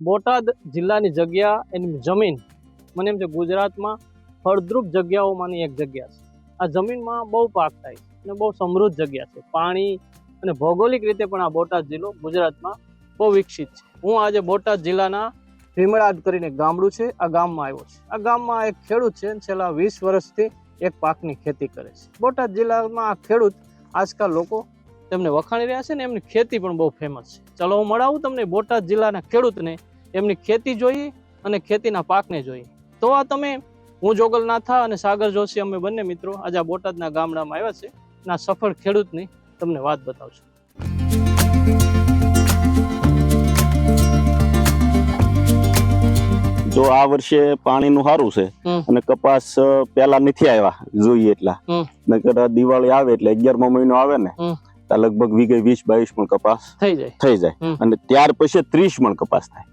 બોટાદ જિલ્લાની જગ્યા એની જમીન, મને એમ છે ગુજરાતમાં ફળદ્રુપ જગ્યાઓમાંની એક જગ્યા છે. આ જમીનમાં બહુ પાક થાય છે અને બહુ સમૃદ્ધ જગ્યા છે. પાણી અને ભૌગોલિક રીતે પણ આ બોટાદ જિલ્લો ગુજરાતમાં બહુ વિકસિત છે. હું આજે બોટાદ જિલ્લાના ભીમડાદ કરીને ગામડું છે, આ ગામમાં આવ્યો છે. આ ગામમાં એક ખેડૂત છે છેલ્લા વીસ વર્ષથી એક પાકની ખેતી કરે છે. બોટાદ જિલ્લામાં આ ખેડૂત આજકાલ લોકો તેમને વખાણી રહ્યા છે ને એમની ખેતી પણ બહુ ફેમસ છે. ચાલો હું મળાવું તમને બોટાદ જિલ્લાના ખેડૂતને એમની ખેતી જોઈએ અને ખેતીના પાકને જોઈએ તો આ તમે હું જોગલનાથા અને સાગર જોશી અમે બંને મિત્રો આજે આ બોટાદના ગામડામાં આવ્યા છે ના સફળ ખેડૂતની તમને વાત બતાવશું. જો આ વર્ષે પાણીનું સારું છે અને કપાસ પેલા નથી આવ્યા જોઈએ એટલા. નકર દિવાળી આવે એટલે અગિયારમો મહિનો આવે ને લગભગ વીઘે વીસ બાવીસ મણ કપાસ થઈ જાય. થઈ જાય. અને ત્યાર પછી ત્રીસ મણ કપાસ થાય.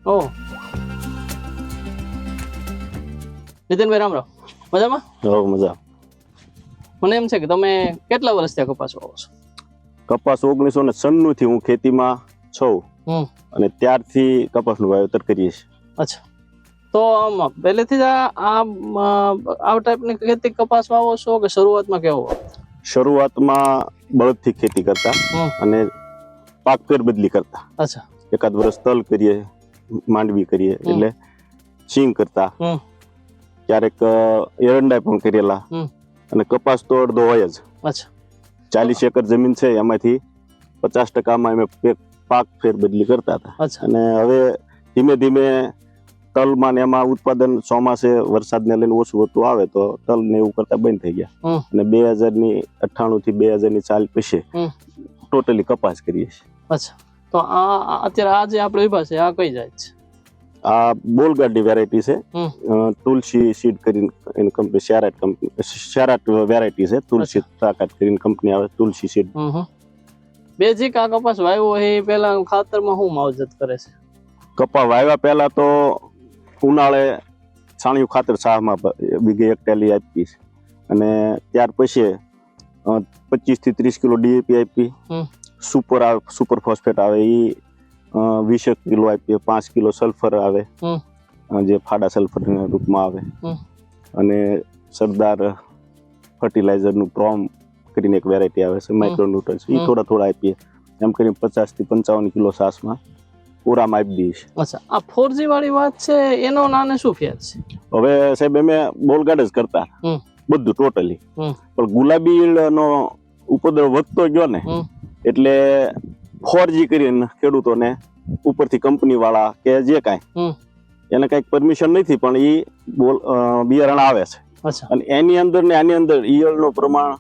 નીતિનભાઈ રામ રામ. મજામાં? હો મજા. મને એમ છે કે તમે કેટલા વર્ષથી આ કપાસ વાવો છો? કપાસ ઓગણીસો ને છન્નું થી હું ખેતીમાં છું. અને ત્યારથી કપાસનું વાવેતર કરીએ છીએ. અચ્છા. તો આમ પહેલેથી જ આ આ આ ટાઈપની ખેતી કપાસ વાવો છો કે શરૂઆતમાં કેવો શરૂઆતમાં બળદથી ખેતી કરતા અને પાક ફેરબદલી કરતા. અચ્છા. એકાદ વર્ષ તલ કરીએ માંડવી કરીએ એટલે સિંગ કરતા. ક્યારેક એરંડા પણ કરેલા. અને કપાસ તો અડધો હોય જ. અચ્છા. ચાલીસ એકર જમીન છે એમાંથી પચાસ ટકામાં અમે પાક પાક ફેરબદલી કરતા હતા. અને હવે ધીમે ધીમે તલમાં ને એમાં ઉત્પાદન ચોમાસે વરસાદને લઈને ઓછું હોતું આવે તો તલ ને એવું કરતા બંધ થઈ ગયા. અને બે હજારની અઠ્ઠાણું થી બે હજારની ચાલ પછી ટોટલી કપાસ કરીએ છીએ. અચ્છા. તો આ અત્યારે આ જે આપણે ઊભા છે આ કઈ જાય છે? આ બોલગાડી વેરાયટી છે. તુલસી સીડ કરીને એની કંપની શેરાટ કંપની શેરાટ વેરાયટી છે. તુલસી તાકાત કરીને કંપની આવે તુલસી સીડ. બેઝિક આ કપાસ વાવ્યો એ પહેલા ખાતરમાં શું માવજત કરે છે? કપા વાવ્યા પહેલા તો ઉનાળે છાણિયું ખાતર સાહમાં બીગે એક ટેલી આપી છે. અને ત્યાર પછી પચીસથી ત્રીસ કિલો ડીએપી આપી. સુપર સુપર ફોસ્ફેટ આવે એ વીસેક કિલો આપીએ પાંચ કિલો સલ્ફર આવે. જે ફાડા સલ્ફરના રૂપમાં આવે. અને સરદાર ફર્ટિલાઇઝરનું પ્રોમ કરીને એક વેરાયટી આવે છે માઇક્રોન્યુટ્રન્સ એ થોડા થોડા આપીએ. એમ કરીને પચાસથી પંચાવન કિલો સાસમાં પૂરામાં આપી દઈશ અચ્છા આ ફોરજી વાળી વાત છે એનો નાને શું ફેર છે? હવે સાહેબ અમે બોલગાડ જ કરતા. બધું ટોટલી પણ ગુલાબી નો ઉપદ્રવ વધતો ગયો ને એટલે ફોરજી કરીને ખેડૂતોને ઉપરથી કંપની વાળા કે જે. કાંઈ એને કંઈક પરમિશન નથી પણ એ બોલ બિયારણ આવે છે. અને એની અંદર ને આની અંદર ઈયળનું પ્રમાણ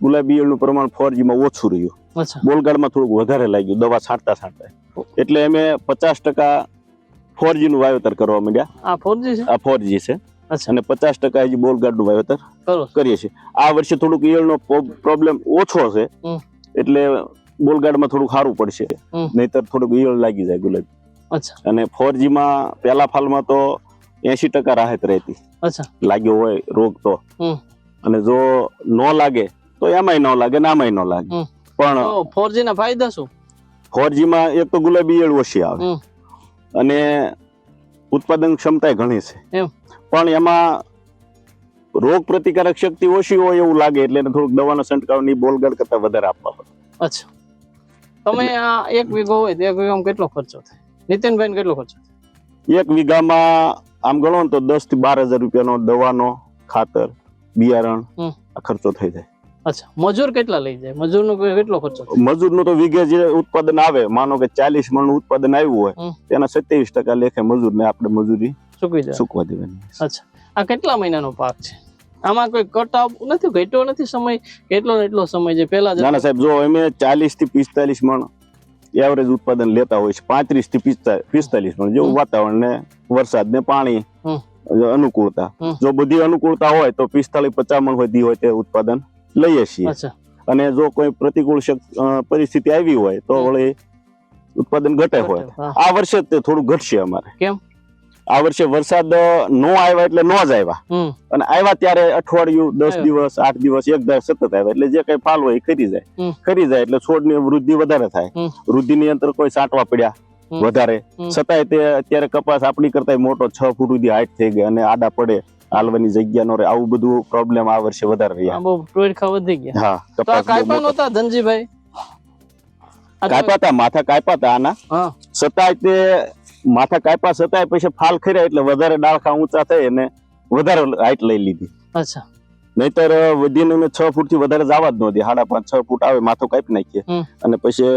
ગુલાબી ઈયળનું પ્રમાણ ફોરજીમાં ઓછું રહ્યું. બોલગાડમાં થોડુંક વધારે લાગ્યું દવા છાંટતા છાંટતા. એટલે અમે પચાસ ટકા ફોરજી નું વાવેતર કરવા માંડ્યા. આ ફોરજી છે? આ ફોરજી છે. અને પચાસ ટકા હજી બોલગાડનું વાવેતર કરીએ છીએ. આ વર્ષે થોડુંક ઈયળનો પ્રોબ્લેમ ઓછો છે. એટલે બોલગાડમાં થોડુંક સારું પડશે. નહીતર થોડુંક ઈયળ લાગી જાય ગુલાબ. અને ફોરજી માં પેલા ફાલમાં તો એસી ટકા રાહત રહેતી. લાગ્યો હોય રોગ તો. અને જો ન લાગે તો એમાંય ન લાગે ને આમાંય ન લાગે. પણ ફોરજી ના ફાયદા શું? ફોરજીમાં એક તો ગુલાબી ઈયળ ઓછી આવે. અને ઉત્પાદન ક્ષમતા ઘણી છે. એમ. પણ એમાં રોગ પ્રતિકારક શક્તિ ઓછી હોય એવું લાગે એટલે એને થોડુંક દવાનો છંટકાવની બોલગાડ કરતા વધારે આપવા પડે. અચ્છા. તમે આ એક વીઘો હોય તો એક વીઘામાં કેટલો ખર્ચો થાય? નીતિનભાઈ કેટલો ખર્ચો થાય? એક વીઘામાં આમ ગણો ને તો દસથી બાર હજાર રૂપિયાનો દવાનો ખાતર બિયારણ આ ખર્ચો થઈ જાય. અચ્છા મજૂર કેટલા લઈ જાય? મજૂરનો કેટલો ખર્ચો મજૂરનો તો વીઘે જે ઉત્પાદન આવે માનો કે ચાલીસ મણનું ઉત્પાદન આવ્યું હોય તેના સત્યાવીસ ટકા લેખે મજૂરને આપણે મજૂરી ચૂકવી દે ચૂકવા દેવાની. અચ્છા આ કેટલા મહિનાનો પાક છે? આમાં કોઈ કટાવ નથી ઘટ્યો નથી સમય? કેટલો એટલો સમય છે? પેલા ના સાહેબ જો અમે ચાલીસથી પિસ્તાલીસ મણ એવરેજ ઉત્પાદન લેતા હોય છે પાંત્રીસથી પિસ્તાલીસ મણ જેવું હમ. વાતાવરણ ને વરસાદ ને પાણી અનુકૂળતા જો બધી અનુકૂળતા હોય તો પિસ્તાલીસ પચાસ મણ હોય હોય તે ઉત્પાદન. લઈએ છીએ. અને જો કોઈ પ્રતિકૂળ પરિસ્થિતિ આવી હોય તો વળી ઉત્પાદન ઘટે હોય. આ વર્ષે તે થોડું ઘટશે અમારે. કેમ? આ વર્ષે વરસાદ નો આવ્યા એટલે નો જ આવ્યા. અને આવ્યા ત્યારે અઠવાડિયું દસ દિવસ આઠ દિવસ એક ધાર સતત આવ્યા. એટલે જે કઈ ફાલ હોય એ ખરી જાય. ખરી જાય એટલે છોડની વૃદ્ધિ વધારે થાય. વૃદ્ધિની અંદર કોઈ સાંટવા પડ્યા. વધારે. છતાંય તે અત્યારે કપાસ આપણી કરતા મોટો છ ફૂટ સુધી હાઈટ થઈ ગઈ અને આડા પડે હાલવાની જગ્યા નો આવું બધું પ્રોબ્લેમ આ વર્ષે વધારે રહ્યા. ટોળખા વધી ગયા. હા કપાસ કાયપા. નહોતા ધનજીભાઈ? કાયપા હતા માથા કાપ્યા હતા આના. છતાંય તે માથા કાપ્યા છતાંય પછી ફાલ ખર્યા એટલે વધારે ડાળખા ઊંચા થઈ અને વધારે હાઈટ લઈ લીધી. અચ્છા. નહીતર વધીને મેં છ ફૂટથી વધારે જવા જ નહોતી સાડા પાંચ છ ફૂટ આવે માથું કાપી નાખીએ. અને પછી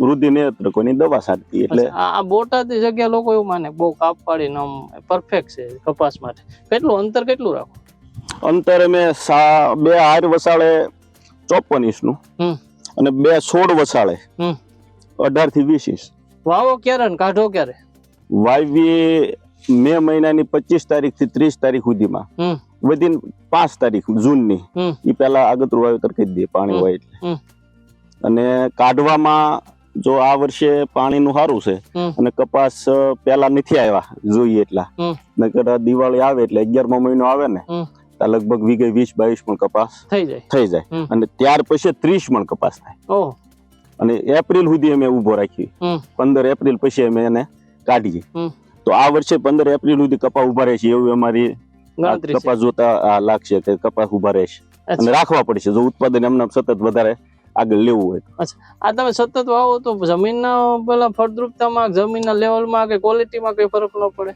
વૃદ્ધિ નિયંત્રકોની દવા છાંટતી એટલે આ બોટાદની જગ્યા લોકો એવું માને બહુ કાપ પાડીને આમ પરફેક્ટ છે કપાસ માટે. કેટલું અંતર કેટલું રાખો? અંતરે મેં સા બે હાર વસાળે ચોપન ઇંચનું અને બે સોળ વસાળે અઢારથી વીસ ઇંચ. વાવો ક્યારે ને કાઢો ક્યારે? વાવી મે મહિનાની પચીસ તારીખથી ત્રીસ તારીખ સુધીમાં. વધીન પાંચ તારીખ જૂનની. એ પહેલા આગતરું વાવેતર કરી દે પાણી. હોય એટલે. અને કાઢવામાં જો આ વર્ષે પાણીનું સારું છે અને કપાસ પેલા નથી આવ્યા જોઈએ એટલા. નકર દિવાળી આવે એટલે અગિયારમો મહિનો આવે ને. લગભગ વીઘે વીસ બાવીસ પણ કપાસ થઈ જાય. થઈ જાય. અને ત્યાર પછી ત્રીસ મણ કપાસ થાય. અને એપ્રિલ સુધી અમે ઊભો રાખી પંદર એપ્રિલ પછી અમે એને કાઢીએ. તો આ વર્ષે પંદર એપ્રિલ સુધી કપા ઊભા રહેશે એવું અમારી કપાસ જોતા લાગશે કે કપાસ ઊભા રહેશે. અને રાખવા પડશે. જો ઉત્પાદન એમને સતત વધારે આગળ લેવું હોય અચ્છા. આ તમે સતત વાવો તો જમીનના પેલા ફળદ્રુપતામાં જમીનના લેવલમાં કે ક્વોલિટીમાં કઈ ફરક ન પડે?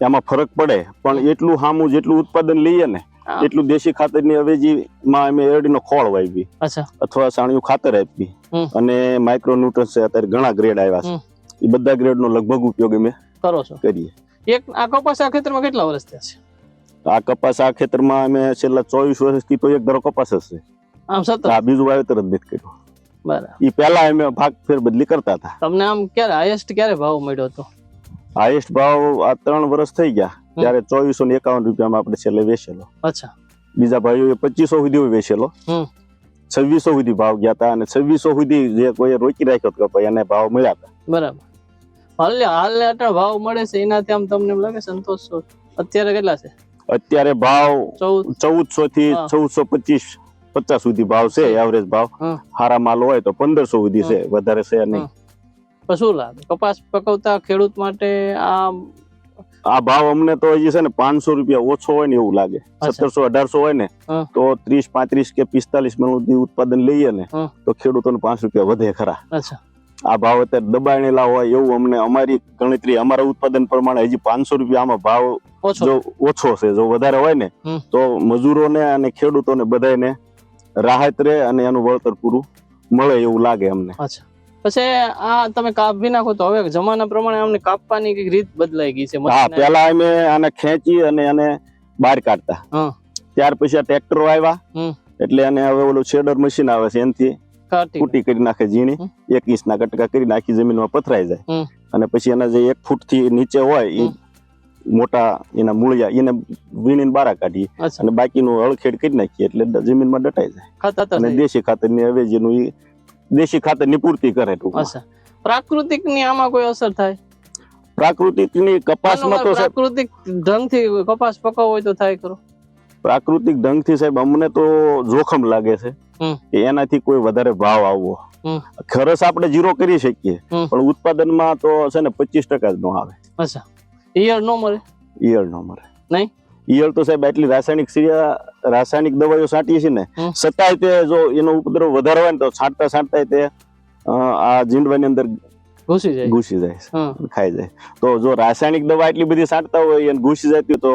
એમાં ફરક પડે. પણ એટલું સામું જેટલું ઉત્પાદન લઈએ ને એટલું દેશી ખાતરની અવેજીમાં અમે એરડીનો ખોળ વાવી અથવા સાણિયું ખાતર આપી અને માઇક્રોન્યુટ્રન્સ છે અત્યારે ઘણા ગ્રેડ આવ્યા છે. એ બધા ગ્રેડનો લગભગ ઉપયોગ અમે કરો છો. કરીએ. એક આ કપાસ આ ખેતરમાં કેટલા વર્ષ થયા છે? આ કપાસ આ ખેતરમાં અમે છેલ્લા ચોવીસ વર્ષથી તો એક ધારો કપાસ છે આમ સતત. આ બીજું વાવેતર જ નથી કર્યું. બરાબર. એ પહેલા અમે ભાગ ફેરબદલી કરતા હતા. તમને આમ ક્યારે હાઈએસ્ટ ક્યારે ભાવ મળ્યો હતો? હાઈએસ્ટ ભાવ આ ત્રણ વર્ષ થઈ ગયા. ત્યારે ચોવીસો ને એકાવન રૂપિયામાં આપણે છેલ્લે વેચેલો. અચ્છા. બીજા ભાઈઓએ પચીસો સુધી વેચેલો. છવ્વીસો સુધી ભાવ ગયા હતા અને છવ્વીસો સુધી જે કોઈ રોકી રાખ્યો હતો ભાઈ એને ભાવ મળ્યા હતા. બરાબર. હાલ હાલ અટાણ ભાવ મળે છે એનાથી આમ તમને એમ લાગે સંતોષ અત્યારે કેટલા છે? અત્યારે ભાવ ચૌદ. ચૌદસો થી ચૌદસો પચીસ પચાસ સુધી ભાવ છે એવરેજ ભાવ. સારા માલ હોય તો પંદરસો સુધી છે વધારે છે નહીં. શું લાગે? કપાસ પકવતા ખેડૂત માટે આ આ ભાવ અમને તો હજી છે ને પાંચસો રૂપિયા ઓછો હોય ને એવું લાગે. સત્તરસો અઢારસો હોય ને તો ત્રીસ પાંત્રીસ કે પિસ્તાલીસ મણ સુધી ઉત્પાદન લઈએ ને તો તો ખેડૂતોને પાંચ રૂપિયા વધે ખરા. આ ભાવ અત્યારે દબાણેલા હોય એવું અમને અમારી ગણતરી અમારા ઉત્પાદન પ્રમાણે હજી પાંચસો રૂપિયા આમાં ભાવ જો ઓછો છે જો વધારે હોય ને તો તો મજૂરોને અને ખેડૂતોને બધાને રાહત રહે અને એનું વળતર પૂરું મળે એવું લાગે અમને. અચ્છા. પછી આ તમે કાપી નાખો તો હવે જમાના પ્રમાણે અમને કાપવાની કંઈક રીત બદલાઈ ગઈ છે હા પેલા અમે આને ખેંચી અને એને બહાર કાઢતા. ત્યાર પછી આ ટ્રેક્ટરો આવ્યા એટલે એને હવે ઓલું શેડર મશીન આવે છે એનથી. કુટી કરી નાખે ઝીણી. એક ઇંચના કટકા કરી નાખી જમીનમાં પથરાઈ જાય. અને પછી એના જે એક ફૂટથી નીચે હોય એ. મોટા એના મૂળિયા એને વીણીને બારા કાઢીએ. અને બાકીનું હળખેડ કરી નાખીએ એટલે જમીનમાં દટાઈ જાય. અને દેશી ખાતરની અવેજીનું એ દેશી ખાતરની પૂર્તિ કરે. પ્રાકૃતિકની આમાં કોઈ અસર થાય? પ્રાકૃતિકની કપાસમાં તો પ્રાકૃતિક ઢંગથી કપાસ પકવવો હોય તો થાય કરો પ્રાકૃતિક ઢંગથી સાહેબ અમને તો જોખમ લાગે છે. કે એનાથી કોઈ વધારે ભાવ આવવો. ખરસ આપણે જીરો કરી શકીએ. પણ ઉત્પાદનમાં તો છે ને પચીસ ટકા જ નો આવે. અચ્છા. ઈયળ ન મરે ઈયળ ન મરે નહીં? ઈયળ તો સાહેબ એટલી રાસાયણિક સિરિયા રાસાયણિક દવાઓ છાંટીએ છીએ ને છતાંય તે જો એનો ઉપદ્રવ વધારવા ને તો છાંટતા છાંટતા તે આ જીંડવાની અંદર ઘૂસી જાય. ઘૂસી જાય ખાઈ જાય. તો જો રાસાયણિક દવા એટલી બધી છાંટતા હોય અને ઘૂસી જતી તો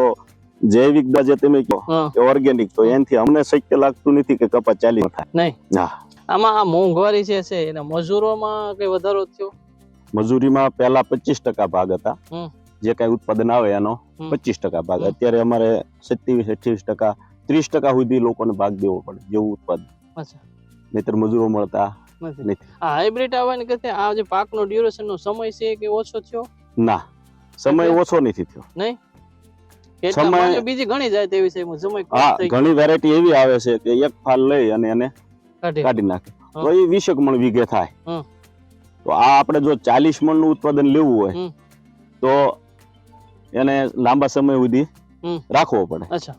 જૈવિક દવા જે તમે કહો કે ઓર્ગેનિક તો એનાથી અમને શક્ય લાગતું નથી કે કપાસ ચાલી થાય. નહીં. હા આમાં આ મોંઘવારી જે છે એના મજૂરોમાં કઈ વધારો થયો? મજૂરીમાં પહેલા પચીસ ટકા ભાગ હતા. જે કઈ ઉત્પાદન આવે એનો પચીસ ટકા ભાગ. અત્યારે અમારે સત્યાવીસ અઠ્યાવીસ ટકા ત્રીસ ટકા સુધી લોકોને ભાગ દેવો પડે જેવું ઉત્પાદન. નહીતર મજૂરો મળતા નથી. આ હાઇબ્રિડ આવવાની કરતા આ જે પાકનો ડ્યુરેશન નો સમય છે કે ઓછો થયો? ના સમય ઓછો નથી થયો. નહીં? સમય- બીજી ઘણી જાય તેવી છે સમય હા ઘણી વેરાયટી એવી આવે છે કે એક ફાલ લઈ અને એને કાઢી નાખે. તો એ વીસેક મણ વીઘે થાય. તો આ આપણે જો ચાલીસ મણનું ઉત્પાદન લેવું હોય તો એને લાંબા સમય સુધી રાખવો પડે. અચ્છા.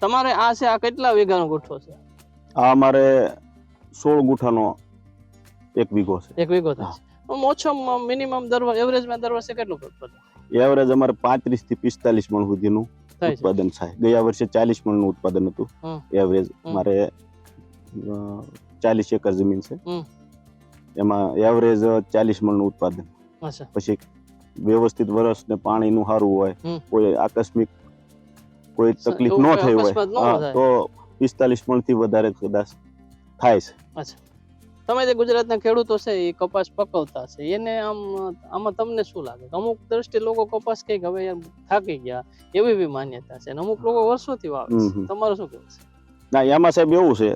તમારે આ છે આ કેટલા વીઘાનો ગુઠ્ઠો છે? આ અમારે સોળ ગુઠાનો એક વીઘો છે. એક વીઘો થાય છે. ઓછામાં મિનિમમ દર એવરેજમાં દર વર્ષે કેટલું ઉત્પાદન એવરેજ અમારે પાંત્રીસથી પિસ્તાલીસ મણ સુધીનું ઉત્પાદન થાય. ગયા વર્ષે ચાલીસ મણનું ઉત્પાદન હતું. એવરેજ મારે ચાલીસ એકર જમીન છે. એમાં એવરેજ ચાલીસ મણનું ઉત્પાદન. પછી વ્યવસ્થિત વરસ ને પાણીનું સારું હોય કોઈ આકસ્મિક કોઈ તકલીફ ન થઈ હોય. તો પિસ્તાલીસ મણથી વધારે કદાચ થાય છે. તમે જે ગુજરાતના ખેડૂતો છે એ કપાસ પકવતા છે. એને આમ આમાં તમને શું લાગે? અમુક દ્રષ્ટિ લોકો કપાસ કંઈક હવે યાર થાકી ગયા એવી બી માન્યતા છે. અમુક લોકો વર્ષોથી વાવે છે. તમારું શું કહેવું છે? ના એમાં સાહેબ એવું છે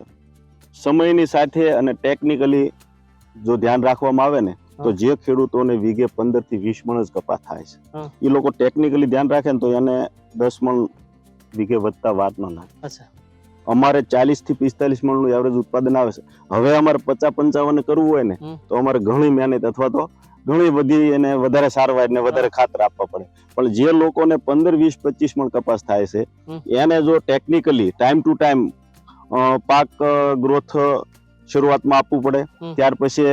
સમયની સાથે અને ટેકનિકલી જો ધ્યાન રાખવામાં આવે ને તો. જે ખેડૂતોને વીઘે પંદરથી વીસ મણ જ કપાસ થાય છે. એ લોકો ટેકનિકલી ધ્યાન રાખે ને તો એને દસ મણ વીઘે વધતા વાત ન લાગે. અમારે ચાલીસથી પિસ્તાલીસ મણનું એવરેજ ઉત્પાદન આવે છે. હવે અમારે પચાસ પંચાવન કરવું હોય ને તો અમારે ઘણી મહેનત અથવા તો ઘણી બધી એને વધારે સારવાર ને વધારે ખાતર આપવા પડે. પણ જે લોકોને પંદર વીસ પચીસ મણ કપાસ થાય છે એને જો ટેકનિકલી ટાઈમ ટુ ટાઈમ પાક ગ્રોથ શરૂઆતમાં આપવું પડે. ત્યાર પછી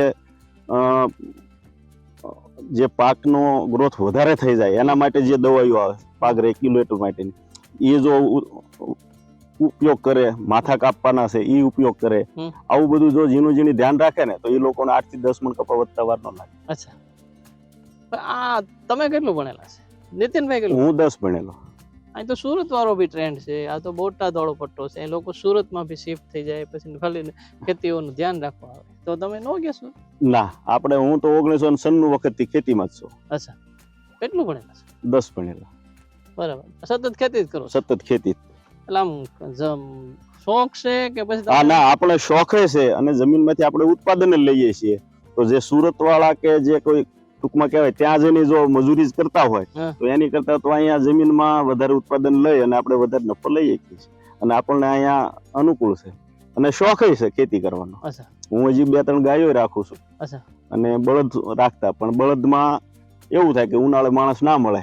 જે પાકનો ગ્રોથ વધારે થઈ જાય એના માટે જે દવાઈઓ આવે પાક રેગ્યુલેટર માટેની એ જો ઉપયોગ કરે માથા કાપવાના છે એ ઉપયોગ કરે આવું બધું જો ઝીણું ઝીણું ધ્યાન રાખે ને તો એ લોકોને આઠથી દસ મણ કપા વધતા વાર ન લાગે. અચ્છા. આ તમે કેટલું ભણેલા છે? નીતિનભાઈ કેટલું? હું દસ ભણેલો. અહીં તો સુરત વાળો બી ટ્રેન્ડ છે આ તો બોટાદ વાળો પટ્ટો છે એ લોકો સુરતમાં બી શિફ્ટ થઈ જાય પછી ખાલી ખેતીઓનું ધ્યાન રાખવા આવે. તો તમે નો કહેશો ના આપણે હું તો ઓગણીસો સન્નું વખતથી ખેતીમાં જ છું. અચ્છા. કેટલું ભણેલા છે? દસ ભણેલા. બરાબર. સતત ખેતી જ કરો સતત ખેતી એટલે આમ શોખ છે કે પછી હા ના આપણે શોખે છે અને જમીનમાંથી આપણે ઉત્પાદન જ લઈએ છીએ. તો જે સુરત વાળા કે જે કોઈ ટૂંકમાં કહેવાય ત્યાં જઈને જો મજૂરી જ કરતા હોય તો એની કરતા તો અહીંયા જમીનમાં વધારે ઉત્પાદન લઈ અને આપણે વધારે નફો લઈએ છીએ. અને આપણને અહીંયા અનુકૂળ છે. અને શોખ છે ખેતી કરવાનો. અચ્છા. હું હજી બે ત્રણ ગાયો રાખું છું. અને બળદ રાખતા પણ બળદમાં એવું થાય કે ઉનાળે માણસ ના મળે.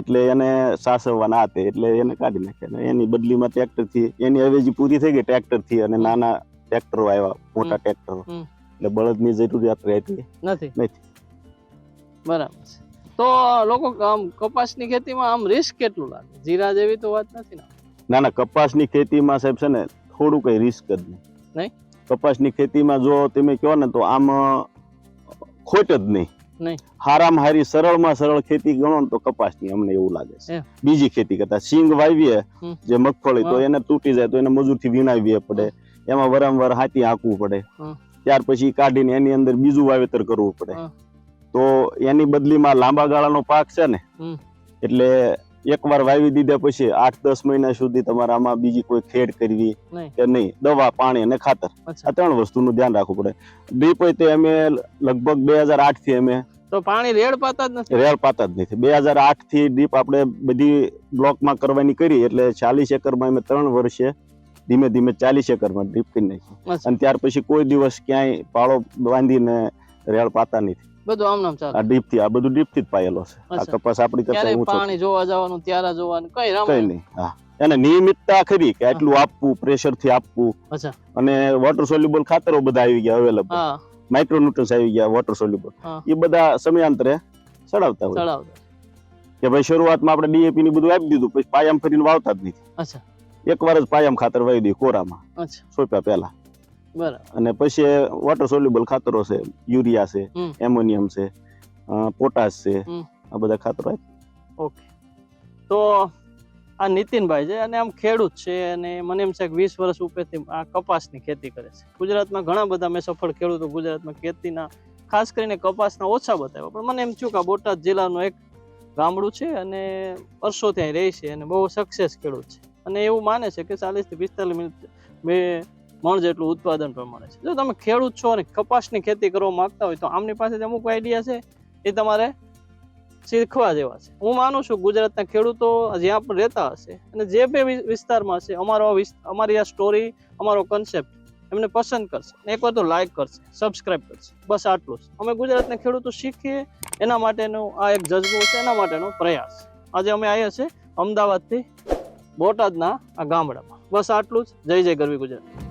એટલે એને સાસવવાના હાથે એટલે એને કાઢી નાખે. એની બદલીમાં ટ્રેક્ટરથી એની અવેજી પૂરી થઈ ગઈ ટ્રેક્ટરથી અને નાના ટ્રેક્ટરો આવ્યા મોટા. ટ્રેક્ટરો. એટલે બળદની જરૂરિયાત રહેતી નથી. નથી. બરાબર તો લોકો આમ કપાસની ખેતીમાં આમ રિસ્ક કેટલું લાગે? જીરા જેવી તો વાત નથી ને? નાના કપાસની ખેતીમાં સાહેબ છે ને થોડું કઈ રિસ્ક જ નહીં. નહીં? કપાસની ખેતીમાં જો તમે કહો ને તો આમ ખોટ જ નહીં. હારામાં હારી સરળમાં સરળ ખેતી ગણો ને તો કપાસની અમને એવું લાગે છે. બીજી ખેતી કરતા સિંગ વાવીએ જે મગફળી તો એને તૂટી જાય તો એને મજૂરથી વીણાવીએ પડે. એમાં વારંવાર હાથી હાંકવું પડે. ત્યાર પછી કાઢીને એની અંદર બીજું વાવેતર કરવું પડે. તો એની બદલીમાં લાંબા ગાળાનો પાક છે ને એટલે એકવાર વાવી દીધા પછી આઠ દસ મહિના સુધી તમારે આમાં બીજી કોઈ ખેડ કરવી કે નહીં? દવા પાણી અને ખાતર. આ ત્રણ વસ્તુનું ધ્યાન રાખવું પડે. ડ્રીપ હોય તે અમે લગભગ બે હજાર આઠથી અમે તો પાણી રેડ પાતા જ નથી? રેડ પાતા જ નથી. બે હજાર આઠથી ડીપ આપણે બધી બ્લોકમાં કરવાની કરી એટલે ચાલીસ એકરમાં અમે ત્રણ વર્ષે ધીમે ધીમે ચાલીસ એકરમાં ડ્રીપ કરી નાખી. અને ત્યાર પછી કોઈ દિવસ ક્યાંય પાળો બાંધીને રેડ પાતા નથી. બધું આમ નામ ચાલે. આ ડીપથી આ બધું ડીપથી જ પાયેલો છે. આ કપાસ આપણી કરતા ઊંચો પાણી જોવા જવાનું ત્યારે જોવાનું કઈ રામ કઈ નહીં હા. એને નિયમિતતા ખરી કે આટલું આપવું પ્રેશરથી આપવું. અચ્છા. અને વોટર સોલ્યુબલ ખાતરો બધા આવી ગયા અવેલેબલ હા. માઇક્રોન્યુટ્રન્સ આવી ગયા વોટર સોલ્યુબલ એ બધા સમયાંતરે ચડાવતા હોય. કે ભાઈ શરૂઆતમાં આપણે ડીએપી ની બધું આપી દીધું પછી પાયામ ફરીને વાવતા જ નથી. અચ્છા. એકવાર જ પાયામ ખાતર વાવી દઈએ કોરામાં. અચ્છા. સોપ્યા પહેલા. અને પછી વોટર સોલ્યુબલ ખાતરો છે યુરિયા છે એમોનિયમ છે પોટાશ છે આ બધા ખાતરો ઓકે. તો આ નીતિનભાઈ છે અને આમ ખેડૂત છે અને મને એમ છે કે વીસ વર્ષ ઉપરથી આ કપાસની ખેતી કરે છે. ગુજરાતમાં ઘણા બધા મેં સફળ ખેડૂતો ગુજરાતમાં ખેતીના ખાસ કરીને કપાસના ઓછા બતાવ્યા. પણ મને એમ થયું કે બોટાદ જિલ્લાનું એક ગામડું છે અને વર્ષો ત્યાં રહે છે અને બહુ સક્સેસ ખેડૂત છે. અને એવું માને છે કે ચાલીસથી પિસ્તાલીસ મિનિટ બે મણ જેટલું ઉત્પાદન પ્રમાણે છે. જો તમે ખેડૂત છો અને કપાસની ખેતી કરવા માંગતા હોય તો આમની પાસે અમુક આઈડિયા છે, એ તમારે શીખવા જેવા છે. હું માનું છું ગુજરાતના ખેડૂતો જ્યાં પણ રહેતા હશે અને જે બે વિસ્તારમાં હશે અમારો અમારી આ સ્ટોરી અમારો કન્સેપ્ટ એમને પસંદ કરશે. એક એકવાર તો લાઈક કરશે સબસ્ક્રાઇબ કરશે. બસ આટલું જ. અમે ગુજરાતના ખેડૂતો શીખીએ એના માટેનો આ એક જજ્બો છે, એના માટેનો પ્રયાસ. આજે અમે આવ્યા છે અમદાવાદથી બોટાદના આ ગામડામાં. બસ આટલું જ. જય જય ગરવી ગુજરાત.